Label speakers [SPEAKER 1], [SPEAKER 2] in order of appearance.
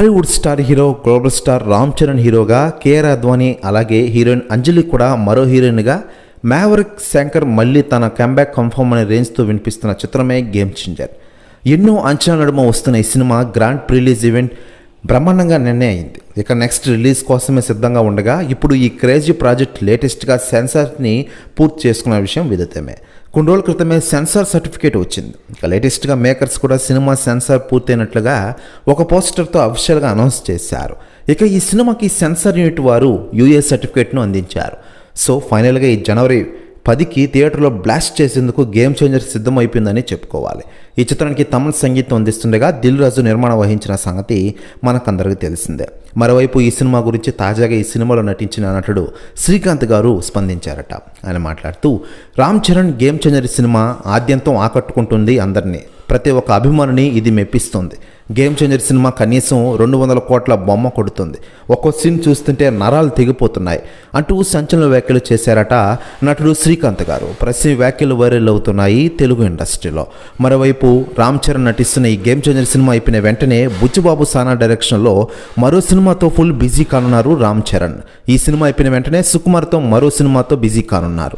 [SPEAKER 1] Tollywood star hero global star Ram Charan హీరోగా కేఆర్ అద్వానీ అలాగే heroine అంజలి కూడా మరో హీరోయిన్గా మ్యావరిక్ శంకర్ మళ్ళీ తన కంబ్యాక్ కన్ఫర్మ్ అనే రేంజ్తో వినిపిస్తున్న చిత్రమే గేమ్ చేంజర్ ఎన్నో అంచనా నడుమ వస్తున్న ఈ సినిమా గ్రాండ్ ప్రిలీజ్ ఈవెంట్ బ్రహ్మాండంగా నిర్ణయం అయింది ఇక నెక్స్ట్ రిలీజ్ కోసమే సిద్ధంగా ఉండగా ఇప్పుడు ఈ క్రేజీ ప్రాజెక్ట్ లేటెస్ట్గా సెన్సార్ని పూర్తి చేసుకున్న విషయం విదితమే. కొన్ని రోజుల క్రితమే సెన్సార్ సర్టిఫికేట్ వచ్చింది. ఇక లేటెస్ట్గా మేకర్స్ కూడా సినిమా సెన్సార్ పూర్తయినట్లుగా ఒక పోస్టర్తో అఫీషియల్గా అనౌన్స్ చేశారు. ఇక ఈ సినిమాకి సెన్సార్ యూనిట్ వారు యూఏ సర్టిఫికేట్ను అందించారు. సో ఫైనల్గా ఈ జనవరి పదికి థియేటర్లో బ్లాస్ట్ చేసేందుకు గేమ్ చేంజర్ సిద్ధమైపోయిందని చెప్పుకోవాలి. ఈ చిత్రానికి తమిళ సంగీతం అందిస్తుండగా దిల్ రాజు నిర్మాణం వహించిన సంగతి మనకందరికీ తెలిసిందే. మరోవైపు ఈ సినిమా గురించి తాజాగా ఈ సినిమాలో నటించిన నటుడు శ్రీకాంత్ గారు స్పందించారట. ఆయన మాట్లాడుతూ Ram Charan game changer cinema ఆద్యంతం ఆకట్టుకుంటుంది అందరినీ. ప్రతి ఒక్క అభిమానిని ఇది మెప్పిస్తుంది. గేమ్ చేంజర్ సినిమా కనీసం రెండు వందల కోట్ల బొమ్మ కొడుతుంది. ఒక్కో సీన్ చూస్తుంటే నరాలు తెగిపోతున్నాయి. అంటూ సంచలన వ్యాఖ్యలు చేశారట నటుడు శ్రీకాంత్ గారు. ప్రతి వ్యాఖ్యలు వైరల్ అవుతున్నాయి తెలుగు ఇండస్ట్రీలో. మరోవైపు రామ్ చరణ్ నటిస్తున్న ఈ గేమ్ చేంజర్ సినిమా అయిపోయిన వెంటనే బుచ్చుబాబు సానా డైరెక్షన్లో మరో సినిమాతో ఫుల్ బిజీ కానున్నారు రామ్ చరణ్. ఈ సినిమా అయిపోయిన వెంటనే సుకుమార్తో మరో సినిమాతో బిజీ కానున్నారు.